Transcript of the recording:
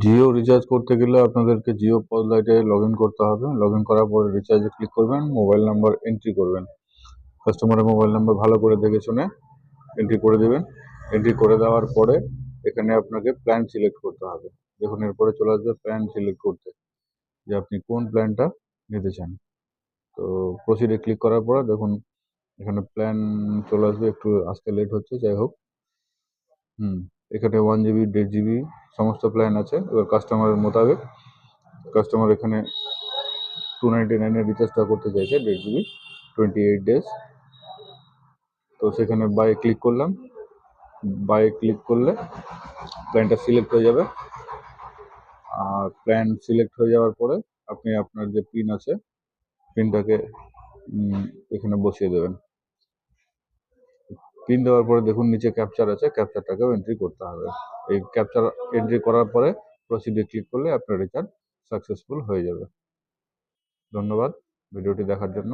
Jio recharge করতে গেলে আপনাদেরকে জিও পজ লাইটে লগ ইন করতে হবে। লগ ইন করার পরে রিচার্জে ক্লিক করবেন মোবাইল নাম্বার এন্ট্রি করবেন। কাস্টমারের মোবাইল নাম্বার ভালো করে দেখে শুনে এন্ট্রি করে দেবেন। এন্ট্রি করে দেওয়ার পরে এখানে আপনাকে প্ল্যান সিলেক্ট করতে হবে। দেখুন, এরপরে চলে আসবে প্ল্যান সিলেক্ট করতে, যে আপনি কোন প্ল্যানটা নিতে চান। তো প্রসিডে ক্লিক করার পরে দেখুন, এখানে প্ল্যান চলে আসবে। একটু আসতে লেট হচ্ছে, যাই হোক। হুম, এখানে ওয়ান জিবি দেড় জিবি সমস্ত প্ল্যান আছে। এবার কাস্টমারের মোতাবেক কাস্টমার এখানে টু নাইনটি নাইনের রিচার্জটা করতে চাইছে, দেড় জিবি টোয়েন্টি এইট ডেজ তো সেখানে বাই ক্লিক করলাম। বাই ক্লিক করলে প্ল্যানটা সিলেক্ট হয়ে যাবে। আর প্ল্যান সিলেক্ট হয়ে যাওয়ার পরে আপনি আপনার যে পিন আছে পিনটাকে এখানে বসিয়ে দেবেন। পিন দেওয়ার পরে দেখুন নিচে ক্যাপচার আছে ক্যাপচারটাকেও এন্ট্রি করতে হবে। এই ক্যাপচার এন্ট্রি করার পরে প্রসিডে ক্লিক করলে আপনার রিচার্জ সাকসেসফুল হয়ে যাবে। ধন্যবাদ ভিডিওটি দেখার জন্য।